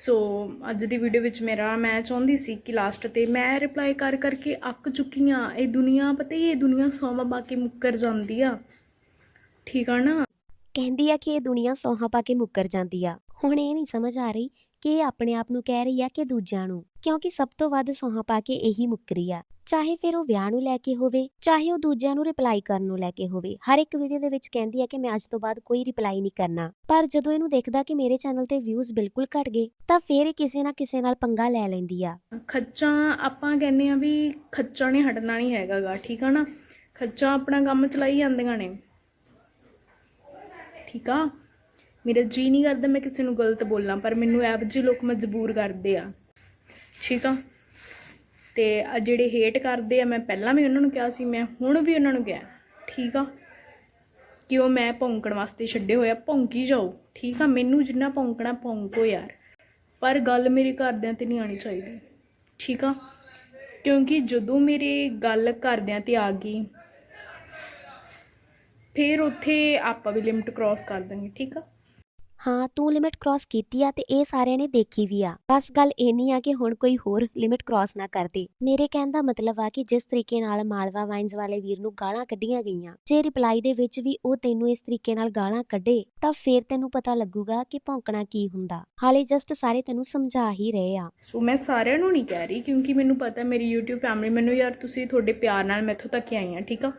ਸੋ ਅੱਜ ਦੀ ਵੀਡੀਓ ਵਿੱਚ ਮੇਰਾ, ਮੈਂ ਚਾਹੁੰਦੀ ਸੀ ਕਿ ਲਾਸਟ ਤੇ ਮੈਂ ਰਿਪਲਾਈ ਕਰ ਕਰਕੇ ਅੱਕ ਚੁੱਕੀ ਆ ਇਹ ਦੁਨੀਆ, ਪਤਾ ਹੀ ਇਹ ਦੁਨੀਆ ਸੌਵਾ ਪਾ ਕੇ ਮੁੱਕਰ ਜਾਂਦੀ ਆ। ਠੀਕ ਆ ਨਾ? ਕਹਿੰਦੀ ਆ ਕਿ ਇਹ ਦੁਨੀਆ ਸੌਹਾਂ ਪਾ ਕੇ ਮੁੱਕਰ ਜਾਂਦੀ ਆ। ਹੁਣ ਇਹ ਨਹੀਂ ਸਮਝ ਆ ਰਹੀ ਕਿ ਇਹ ਆਪਣੇ ਆਪ ਨੂੰ ਕਹਿ ਰਹੀ ਆ ਕਿ ਦੂਜਿਆਂ ਨੂੰ। ਕਿਉਂਕਿ ਸਭ ਤੋਂ ਵੱਧ ਸੌਹਾਂ ਪਾ ਕੇ ਇਹੀ ਮੁੱਕਰੀ ਆ। ਚਾਹੇ ਫਿਰ ਉਹ ਵਿਆਹ ਨੂੰ ਲੈ ਕੇ ਹੋਵੇ, ਚਾਹੇ ਉਹ ਦੂਜਿਆਂ ਨੂੰ ਰਿਪਲਾਈ ਕਰਨ ਨੂੰ ਲੈ ਕੇ ਹੋਵੇ, ਹਰ ਇੱਕ ਵੀਡੀਓ ਦੇ ਵਿੱਚ ਕਹਿੰਦੀ ਆ ਕਿ ਮੈਂ ਅੱਜ ਤੋਂ ਬਾਅਦ ਕੋਈ ਰਿਪਲਾਈ ਨਹੀਂ ਕਰਨਾ। ਪਰ ਜਦੋਂ ਇਹਨੂੰ ਦੇਖਦਾ ਕਿ ਮੇਰੇ ਚੈਨਲ ਤੇ ਵਿਊਜ਼ ਬਿਲਕੁਲ ਘਟ ਗਏ, ਤਾਂ ਫਿਰ ਇਹ ਕਿਸੇ ਨਾ ਕਿਸੇ ਨਾਲ ਪੰਗਾ ਲੈ ਲੈਂਦੀ ਆ। ਖੱਚਾਂ ਆਪਾਂ ਕਹਿੰਦੇ ਆ ਵੀ ਖੱਚਾਂ ਨੇ ਹਟਣਾ ਨਹੀਂ ਹੈਗਾਗਾ, ਠੀਕ ਆ ਨਾ? ਖੱਚਾਂ ਆਪਣਾ ਕੰਮ ਚਲਾਈ ਜਾਂਦੀਆਂ ਨੇ। ਠੀਕ ਆ? ਮੇਰਾ ਜੀ ਨਹੀਂ ਕਰਦਾ ਮੈਂ ਕਿਸੇ ਨੂੰ ਗਲਤ ਬੋਲਾਂ, ਪਰ ਮੈਨੂੰ ਇਹੋ ਜਿਹੇ ਲੋਕ ਮਜਬੂਰ ਕਰਦੇ ਆ। ਠੀਕ ਆ? ਤੇ ਜਿਹੜੇ ਹੇਟ ਕਰਦੇ ਆ, ਮੈਂ ਪਹਿਲਾਂ ਵੀ ਉਹਨਾਂ ਨੂੰ ਕਿਹਾ ਸੀ, ਮੈਂ ਹੁਣ ਵੀ ਉਹਨਾਂ ਨੂੰ ਕਿਹਾ, ਠੀਕ ਆ? ਕਿ ਉਹ ਮੈਂ ਭੌਂਕਣ ਵਾਸਤੇ ਛੱਡੇ ਹੋਇਆ ਭੌਂਕੀ ਜਾਓ, ਠੀਕ ਆ? ਮੈਨੂੰ ਜਿੰਨਾ ਭੌਂਕਣਾ, ਭੌਂਕੋ ਯਾਰ। ਪਰ ਗੱਲ ਮੇਰੇ ਘਰਦਿਆਂ ਤੇ ਨਹੀਂ ਆਣੀ ਚਾਹੀਦੀ, ਠੀਕ ਆ? ਕਿਉਂਕਿ ਜਦੋਂ ਮੇਰੇ ਗੱਲ ਘਰਦਿਆਂ ਤੇ ਆ ਗਈ, ਫਿਰ ਉੱਥੇ ਆਪਾਂ ਵੀ ਲਿਮਟ ਕ੍ਰਾਸ ਕਰ ਦਾਂਗੇ ਠੀਕ ਆ? ਹਾਂ, ਤੂੰ ਲਿਮਿਟ ਕ੍ਰਾਸ ਕੀਤੀ ਆ ਤੇ ਇਹ ਸਾਰਿਆਂ ਨੇ ਦੇਖੀ ਵੀ ਆ। ਬਸ ਗੱਲ ਇੰਨੀ ਆ ਕਿ ਹੁਣ ਕੋਈ ਹੋਰ ਲਿਮਿਟ ਕ੍ਰਾਸ ਨਾ ਕਰਦੇ ਮੇਰੇ ਕਹਿਣ ਦਾ ਮਤਲਬ ਆ ਕਿ ਜਿਸ ਤਰੀਕੇ ਨਾਲ ਮਾਲਵਾ ਵਾਈਨਸ ਵਾਲੇ ਵੀਰ ਨੂੰ ਗਾਲਾਂ ਕੱਢੀਆਂ ਗਈਆਂ, ਜੇ ਰਿਪਲਾਈ ਦੇ ਵਿੱਚ ਵੀ ਉਹ ਤੈਨੂੰ ਇਸ ਤਰੀਕੇ ਨਾਲ ਗਾਲਾਂ ਕੱਢੇ, ਤਾਂ ਫੇਰ ਤੈਨੂੰ ਪਤਾ ਲੱਗੂਗਾ ਕਿ ਭੌਂਕਣਾ ਕੀ ਹੁੰਦਾ। ਹਾਲੇ ਜਸਟ ਸਾਰੇ ਤੈਨੂੰ ਸਮਝਾ ਹੀ ਰਹੇ ਆ। ਸੋ ਮੈਂ ਸਾਰਿਆਂ ਨੂੰ ਨਹੀਂ ਕਹਿ ਰਹੀ, ਕਿਉਂਕਿ ਮੈਨੂੰ ਪਤਾ ਮੇਰੀ YouTube ਫੈਮਿਲੀ ਮੈਨੂੰ ਯਾਰ ਤੁਸੀਂ ਤੁਹਾਡੇ ਪਿਆਰ ਨਾਲ ਮੈਥੋਂ ਤੱਕ ਆਈ ਆ, ਠੀਕ ਆ?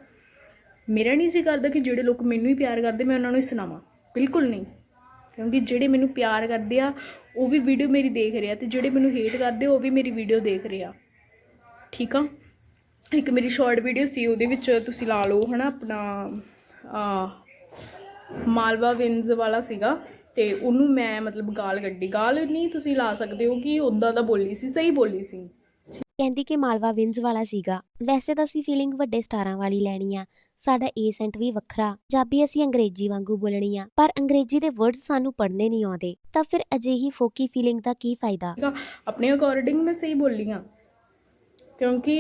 ਮੇਰਾ ਨਹੀਂ ਸੀ ਕਰਦਾ ਕਿ ਜਿਹੜੇ ਲੋਕ ਮੈਨੂੰ ਹੀ ਪਿਆਰ ਕਰਦੇ, ਮੈਂ ਉਹਨਾਂ ਨੂੰ ਹੀ ਸੁਣਾਵਾਂ। ਬਿਲਕੁਲ ਨਹੀਂ। ਕਿਉਂਕਿ ਜਿਹੜੇ ਮੈਨੂੰ ਪਿਆਰ ਕਰਦੇ ਆ, ਉਹ ਵੀ ਵੀਡੀਓ ਮੇਰੀ ਦੇਖ ਰਹੇ ਆ ਤੇ ਜਿਹੜੇ ਮੈਨੂੰ ਹੇਟ ਕਰਦੇ, ਉਹ ਵੀ ਮੇਰੀ ਵੀਡੀਓ ਦੇਖ ਰਹੇ ਆ। ਠੀਕ ਆ? ਇੱਕ ਮੇਰੀ ਸ਼ਾਰਟ ਵੀਡੀਓ ਸੀ, ਉਹਦੇ ਵਿੱਚ ਤੁਸੀਂ ਲਾ ਲਓ, ਹਨਾ, ਆਪਣਾ ਮਾਲਵਾ ਵਿੰਜ਼ ਵਾਲਾ ਸੀਗਾ ਤੇ ਉਹਨੂੰ ਮੈਂ ਮਤਲਬ ਗਾਲ ਕੱਢੀ। ਗਾਲ ਨਹੀਂ ਤੁਸੀਂ ਲਾ ਸਕਦੇ ਹੋ ਕਿ ਉਦਾਂ ਦਾ ਬੋਲੀ ਸੀ, ਸਹੀ ਬੋਲੀ ਸੀ। ਕਹਿੰਦੀ ਕਿ ਮਾਲਵਾ ਵਿੰਜ਼ ਵਾਲਾ ਸੀਗਾ। ਵੈਸੇ ਤਾਂ ਅਸੀਂ ਫੀਲਿੰਗ ਵੱਡੇ ਸਟਾਰਾਂ ਵਾਲੀ ਲੈਣੀ ਆ। ਸਾਡਾ ਏਸੈਂਟ ਵੀ ਵੱਖਰਾ। ਪੰਜਾਬੀ ਅਸੀਂ ਅੰਗਰੇਜ਼ੀ ਵਾਂਗੂ ਬੋਲਣੀ ਆ। ਪਰ ਅੰਗਰੇਜ਼ੀ ਦੇ ਵਰਡਸ ਸਾਨੂੰ ਪੜ੍ਹਨੇ ਨਹੀਂ ਆਉਂਦੇ। ਤਾਂ ਫਿਰ ਅਜਿਹੀ ਫੋਕੀ ਫੀਲਿੰਗ ਦਾ ਕੀ ਫਾਇਦਾ? ਆਪਣੇ ਅਕੋਰਡਿੰਗ ਮੈਂ ਸਹੀ ਬੋਲੀ ਕਿਉਂਕਿ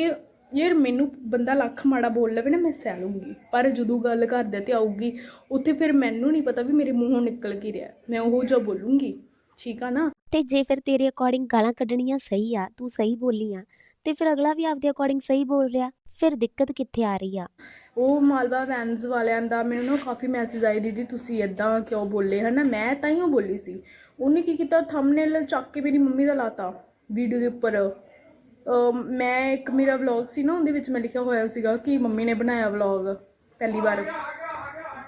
ਯਾਰ ਮੈਨੂੰ ਬੰਦਾ ਲੱਖ ਮਾੜਾ ਬੋਲ ਲਵੇ ਨਾ ਮੈਂ ਸਹਿ ਲੂੰਗੀ। ਪਰ ਜਦੋਂ ਗੱਲ ਘਰਦਿਆਂ ਤੇ ਆਊਗੀ ਉੱਥੇ ਫਿਰ ਮੈਨੂੰ ਨਹੀਂ ਪਤਾ ਵੀ ਮੇਰੇ ਮੂੰਹੋਂ ਨਿਕਲ ਕੀ ਰਿਹਾ। ਮੈਂ ਉਹ ਜੋ ਬੋਲੂੰਗੀ। ਠੀਕ ਆ ਨਾ? ਤੇ ਜੇ ਫਿਰ ਤੇਰੇ ਅਕੋਰਡਿੰਗ ਗਾਲਾਂ ਕੱਢਣੀਆਂ ਸਹੀ ਆ ਤੂੰ ਸਹੀ ਬੋਲੀ ਆ ਤੇ ਫਿਰ ਅਗਲਾ ਵੀ ਆਪਦੇ ਅਕੋਰਡਿੰਗ ਸਹੀ ਬੋਲ ਰਿਹਾ, ਫਿਰ ਦਿੱਕਤ ਕਿੱਥੇ ਆ ਰਹੀ ਆ? ਉਹ ਮਾਲਵਾ ਵੈਨਸ ਵਾਲਿਆਂ ਦਾ ਮੈਨੂੰ ਨਾ ਕਾਫੀ ਮੈਸੇਜ ਆਏ, ਦੀਦੀ ਤੁਸੀਂ ਇਦਾਂ ਕਿਉਂ ਬੋਲੇ? ਹਨਾ, ਮੈਂ ਤਾਂ ਹੀ ਉਹ ਬੋਲੀ ਸੀ। ਉਹਨੇ ਕੀ ਕੀਤਾ ਥੰਬਨੇਲ ਚੱਕ ਕੇ ਮੇਰੀ ਮੰਮੀ ਦਾ ਲਾਤਾ ਵੀਡੀਓ ਦੇ ਉੱਪਰ। ਮੈਂ ਇੱਕ ਮੇਰਾ ਵਲੌਗ ਸੀ ਨਾ, ਉਹਦੇ ਵਿੱਚ ਮੈਂ ਲਿਖਿਆ ਹੋਇਆ ਸੀਗਾ ਕਿ ਮੰਮੀ ਨੇ ਬਣਾਇਆ ਵਲੌਗ ਪਹਿਲੀ ਵਾਰ।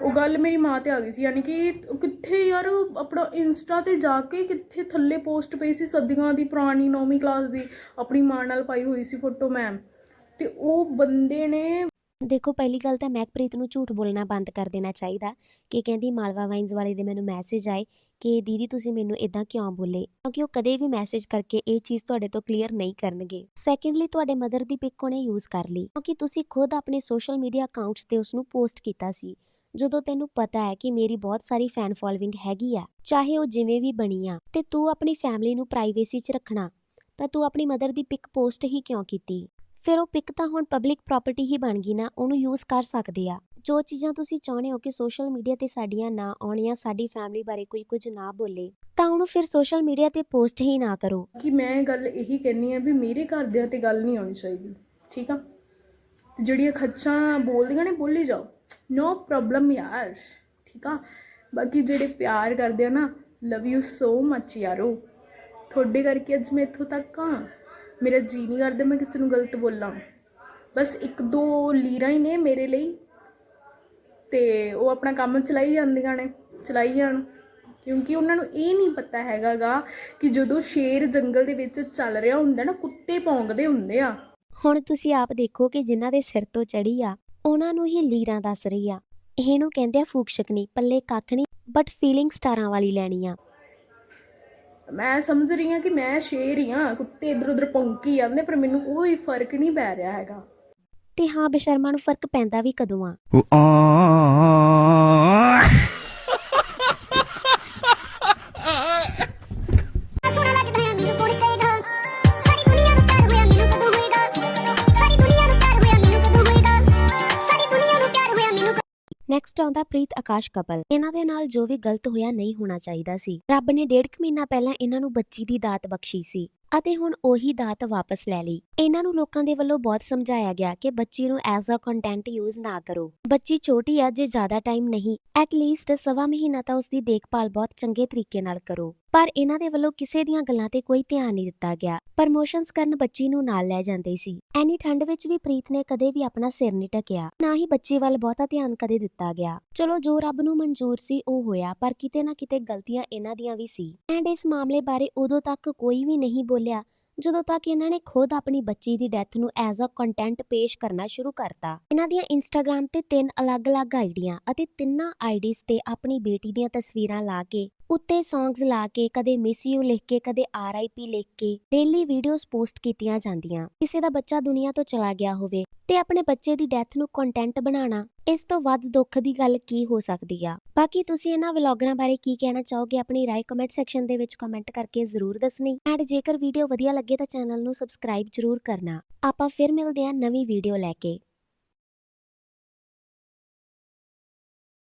ਉਹ ਗੱਲ ਮੇਰੀ ਮਾਂ ਤੇ ਆ ਗਈ ਸੀ, ਯਾਨੀ ਕਿ ਕਿੱਥੇ ਯਾਰ ਆਪਣਾ ਇੰਸਟਾ ਤੇ ਜਾ ਕੇ ਕਿੱਥੇ ਥੱਲੇ ਪੋਸਟ ਪਈ ਸੀ ਸਦੀਆਂ ਦੀ, ਪੁਰਾਣੀ 9ਵੀਂ ਕਲਾਸ ਦੀ, ਆਪਣੀ ਮਾਂ ਨਾਲ ਪਾਈ ਹੋਈ ਸੀ ਫੋਟੋ ਮੈਂ ਤੇ ਉਹ ਬੰਦੇ ਨੇ ਦੇਖੋ, ਪਹਿਲੀ ਗੱਲ ਤਾਂ ਮੈਕਪ੍ਰੀਤ ਨੂੰ ਝੂਠ ਬੋਲਣਾ ਬੰਦ ਕਰ ਦੇਣਾ ਚਾਹੀਦਾ ਕਿ ਕਹਿੰਦੀ ਮਾਲਵਾ ਵਾਈਨਸ ਵਾਲੇ ਦੇ ਮੈਨੂੰ ਮੈਸੇਜ ਆਏ ਕਿ ਦੀਦੀ ਤੁਸੀਂ ਮੈਨੂੰ ਇਦਾਂ ਕਿਉਂ ਬੋਲੇ? ਕਿਉਂਕਿ ਉਹ ਕਦੇ ਵੀ ਮੈਸੇਜ ਕਰਕੇ ਇਹ ਚੀਜ਼ ਤੁਹਾਡੇ ਤੋਂ ਕਲੀਅਰ ਨਹੀਂ ਕਰਨਗੇ। ਸੈਕੰਡਲੀ ਤੁਹਾਡੇ ਮਦਰ ਦੀ ਪਿਕ ਉਹਨੇ ਯੂਜ਼ ਕਰ ਲਈ। ਕਿਉਂਕਿ ਤੁਸੀਂ ਖੁਦ ਆਪਣੇ ਸੋਸ਼ਲ ਮੀਡੀਆ ਅਕਾਊਂਟਸ ਤੇ ਉਸ ਨੂੰ ਪੋਸਟ ਕੀਤਾ ਸੀ। ਜਦੋਂ ਤੈਨੂੰ ਪਤਾ ਹੈ ਕਿ ਮੇਰੀ ਬਹੁਤ ਸਾਰੀ ਫੈਨ ਫੋਲੋਇੰਗ ਹੈਗੀ ਆ, ਚਾਹੇ ਉਹ ਜਿਵੇਂ ਵੀ ਬਣੀ ਆ, ਤੇ ਤੂੰ ਆਪਣੀ ਫੈਮਿਲੀ ਨੂੰ ਪ੍ਰਾਈਵੇਸੀ 'ਚ ਰੱਖਣਾ, ਤਾਂ ਤੂੰ ਆਪਣੀ ਮਦਰ ਦੀ ਪਿਕ ਪੋਸਟ ਹੀ ਕਿਉਂ ਕੀਤੀ? ਫਿਰ ਉਹ ਪਿਕ ਤਾਂ ਹੁਣ ਪਬਲਿਕ ਪ੍ਰਾਪਰਟੀ ਹੀ ਬਣ ਗਈ ਨਾ, ਉਹਨੂੰ ਯੂਜ਼ ਕਰ ਸਕਦੇ ਆ। ਜੋ ਚੀਜ਼ਾਂ ਤੁਸੀਂ ਚਾਹੁੰਦੇ ਹੋ ਕਿ ਸੋਸ਼ਲ ਮੀਡੀਆ ਤੇ ਸਾਡੀਆਂ ਨਾ ਆਉਣੀਆਂ ਸਾਡੀ ਫੈਮਿਲੀ ਬਾਰੇ ਕੋਈ ਕੁਝ ਨਾ ਬੋਲੇ, ਤਾਂ ਉਹਨੂੰ ਫਿਰ ਸੋਸ਼ਲ ਮੀਡੀਆ ਤੇ ਪੋਸਟ ਹੀ ਨਾ ਕਰੋ। ਕਿ ਮੈਂ ਗੱਲ ਇਹੀ ਕਹਿੰਨੀ ਆ ਵੀ ਮੇਰੇ ਘਰਦਿਆਂ ਤੇ ਗੱਲ ਨਹੀਂ ਆਉਣੀ ਚਾਹੀਦੀ, ਠੀਕ ਆ? ਤੇ ਜਿਹੜੀਆਂ ਖੱਚਾਂ ਬੋਲਦੀਆਂ ਨੇ, ਬੋਲੀ ਜਾਓ। ਨੋ ਪ੍ਰੋਬਲਮ ਯਾਰ ਠੀਕ ਆ ਬਾਕੀ ਜਿਹੜੇ ਪਿਆਰ ਕਰਦੇ ਆ ਨਾ ਲਵ ਯੂ ਸੋ ਮੱਚ ਯਾਰੋ ਤੁਹਾਡੇ ਕਰਕੇ ਅੱਜ ਮੈਂ ਇੱਥੋਂ ਤੱਕ ਆ ਮੇਰਾ ਜੀ ਨਹੀਂ ਕਰਦਾ ਮੈਂ ਕਿਸੇ ਨੂੰ ਗਲਤ ਬੋਲਾਂ ਬਸ ਇੱਕ ਦੋ ਲੀਰਾਂ ਹੀ ਨੇ ਮੇਰੇ ਲਈ ਤੇ ਉਹ ਆਪਣਾ ਕੰਮ ਚਲਾਈ ਜਾਂਦੀਆਂ ਨੇ ਚਲਾਈ ਜਾਣ ਕਿਉਂਕਿ ਉਹਨਾਂ ਨੂੰ ਇਹ ਨਹੀਂ ਪਤਾ ਹੈਗਾਗਾ ਕਿ ਜਦੋਂ ਸ਼ੇਰ ਜੰਗਲ ਦੇ ਵਿੱਚ ਚੱਲ ਰਿਹਾ ਹੁੰਦਾ ਨਾ ਕੁੱਤੇ ਭੌਂਕਦੇ ਹੁੰਦੇ ਆ ਹੁਣ ਤੁਸੀਂ ਆਪ ਦੇਖੋ ਕਿ ਜਿਨ੍ਹਾਂ ਦੇ ਸਿਰ ਤੋਂ ਚੜੀ ਆ ਉਹਨਾਂ ਨੂੰ ਹੀ ਲੀਰਾਂ ਦੱਸ ਰਹੀ ਆ। ਇਹਨੂੰ ਕਹਿੰਦੇ ਆ ਫੂਕ ਸ਼ਕਨੀ ਪੱਲੇ ਕੱਖ ਨਹੀਂ ਬਟ ਫੀਲਿੰਗ ਸਟਾਰਾਂ ਵਾਲੀ ਲੈਣੀ ਆ। ਮੈਂ ਸਮਝ ਰਹੀ ਹਾਂ ਕਿ ਮੈਂ ਸ਼ੇਰ ਹੀ ਹਾਂ ਕੁੱਤੇ ਇਧਰ ਉਧਰ ਭੌਂਕੀ ਜਾਂਦੇ ਪਰ ਮੈਨੂੰ ਕੋਈ ਫ਼ਰਕ ਨਹੀਂ ਪੈ ਰਿਹਾ ਹੈਗਾ। ਤੇ ਹਾਂ ਬਸ਼ਰਮਾ ਨੂੰ ਫ਼ਰਕ ਪੈਂਦਾ ਵੀ ਕਦੋਂ ਆ ਨੈਕਸਟ ਆਉਂਦਾ ਪ੍ਰੀਤ ਆਕਾਸ਼ ਕਪਲ। ਇਹਨਾਂ ਦੇ ਨਾਲ ਜੋ ਵੀ ਗਲਤ ਹੋਇਆ ਨਹੀਂ ਹੋਣਾ ਚਾਹੀਦਾ ਸੀ। ਰੱਬ ਨੇ ਡੇਢ ਕੁ ਮਹੀਨਾ ਪਹਿਲਾਂ ਇਹਨਾਂ ਨੂੰ ਬੱਚੀ ਦੀ ਦਾਤ ਬਖਸ਼ੀ ਸੀ। ਅਤੇ ਹੁਣ ਉਹੀ ਦਾਤ ਵਾਪਸ ਲੈ ਲਈ। ਇਹਨਾਂ ਨੂੰ ਲੋਕਾਂ ਦੇ ਵੱਲੋਂ ਬਹੁਤ ਸਮਝਾਇਆ ਗਿਆ ਕਿ ਬੱਚੀ ਨੂੰ ਐਜ਼ ਅ ਕੰਟੈਂਟ ਯੂਜ਼ ਨਾ ਕਰੋ। ਬੱਚੀ ਛੋਟੀ ਆ, ਜੇ ਜ਼ਿਆਦਾ ਟਾਈਮ ਨਹੀਂ ਐਟ ਲੀਸਟ ਸਵਾ ਮਹੀਨਾ ਤਾਂ ਉਸ ਦੀ ਦੇਖਭਾਲ ਬਹੁਤ ਚੰਗੇ ਤਰੀਕੇ ਨਾਲ ਕਰੋ। ਪਰ ਇਹਨਾਂ ਦੇ ਵੱਲੋਂ ਕਿਸੇ ਦੀਆਂ ਗੱਲਾਂ ਤੇ ਕੋਈ ਧਿਆਨ ਨਹੀਂ ਦਿੱਤਾ ਗਿਆ। ਪ੍ਰਮੋਸ਼ਨਸ ਕਰਨ ਬੱਚੀ ਨੂੰ ਨਾਲ ਲੈ ਜਾਂਦੇ ਸੀ। ਐਨੀ ਠੰਡ ਵਿੱਚ ਵੀ ਪ੍ਰੀਤ ਨੇ ਕਦੇ ਵੀ ਆਪਣਾ ਸਿਰ ਨਹੀਂ ਢਕਿਆ। ਨਾ ਹੀ ਬੱਚੀ ਵੱਲ ਬਹੁਤਾ ਧਿਆਨ ਕਦੇ ਦਿੱਤਾ ਗਿਆ। ਚਲੋ, ਜੋ ਰੱਬ ਨੂੰ ਮਨਜ਼ੂਰ ਸੀ ਉਹ ਹੋਇਆ, ਪਰ ਕਿਤੇ ਨਾ ਕਿਤੇ ਗਲਤੀਆਂ ਇਹਨਾਂ ਦੀਆਂ ਵੀ ਸੀ। ਐਂਡ ਇਸ ਮਾਮਲੇ ਬਾਰੇ ਉਦੋਂ ਤੱਕ ਕੋਈ ਵੀ ਨਹੀਂ ਬੋਲਿਆ, ਜਦੋਂ ਤੱਕ ਇਹਨਾਂ ਨੇ ਖੁਦ ਆਪਣੀ ਬੱਚੀ ਦੀ ਡੈਥ ਨੂੰ ਐਜ਼ ਅ ਕੰਟੈਂਟ ਪੇਸ਼ ਕਰਨਾ ਸ਼ੁਰੂ ਕਰਤਾ, ਇਹਨਾਂ ਦੀਆਂ ਇੰਸਟਾਗ੍ਰam ਤੇ ਤਿੰਨ ਅਲੱਗ-ਅਲੱਗ ਆਈਡੀਆਂ ਅਤੇ ਤਿੰਨਾਂ ਆਈਡੀਜ਼ ਤੇ ਆਪਣੀ ਬੇਟੀ ਦੀਆਂ ਤਸਵੀਰਾਂ ਲਾ ਕੇ ਉੱਤੇ ਸੌਂਗਸ ਲਾ ਕੇ, ਕਦੇ ਮਿਸ ਯੂ ਲਿਖ ਕੇ, ਕਦੇ ਆਰ ਆਈ ਪੀ ਲਿਖ ਕੇ ਡੇਲੀ ਵੀਡੀਓਜ਼ ਪੋਸਟ ਕੀਤੀਆਂ ਜਾਂਦੀਆਂ। ਕਿਸੇ ਦਾ ਬੱਚਾ ਦੁਨੀਆ ਤੋਂ ਚਲਾ ਗਿਆ ਹੋਵੇ ਤੇ ਆਪਣੇ ਬੱਚੇ ਦੀ ਡੈਥ ਨੂੰ ਕੰਟੈਂਟ ਬਣਾਉਣਾ, ਇਸ ਤੋਂ ਵੱਧ ਦੁੱਖ ਦੀ ਗੱਲ ਕੀ ਹੋ ਸਕਦੀ ਆ? ਬਾਕੀ ਤੁਸੀਂ ਇਹਨਾਂ ਵਲੌਗਰਾਂ ਬਾਰੇ ਕੀ ਕਹਿਣਾ ਚਾਹੋਗੇ, ਆਪਣੀ ਰਾਏ ਕਮੈਂਟ ਸੈਕਸ਼ਨ ਦੇ ਵਿੱਚ ਕਮੈਂਟ ਕਰਕੇ ਜ਼ਰੂਰ ਦੱਸਣੀ। ਐਂਡ ਜੇਕਰ ਵੀਡੀਓ ਵਧੀਆ ਲੱਗੇ ਤਾਂ ਚੈਨਲ ਨੂੰ ਸਬਸਕ੍ਰਾਈਬ ਜ਼ਰੂਰ ਕਰਨਾ। ਆਪਾਂ ਫਿਰ ਮਿਲਦੇ ਹਾਂ ਨਵੀਂ ਵੀਡੀਓ ਲੈ ਕੇ।